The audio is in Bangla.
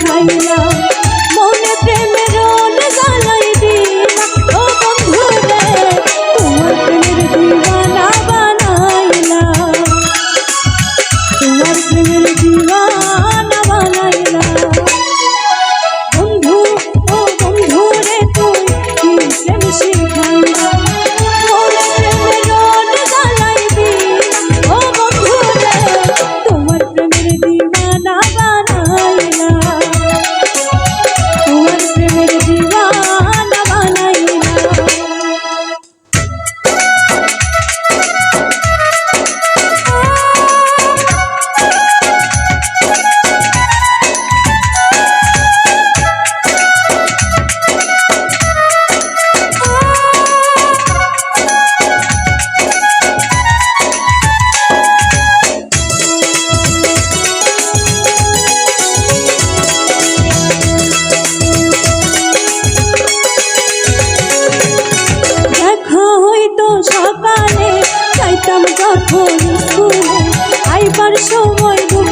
শিখাইলা সময়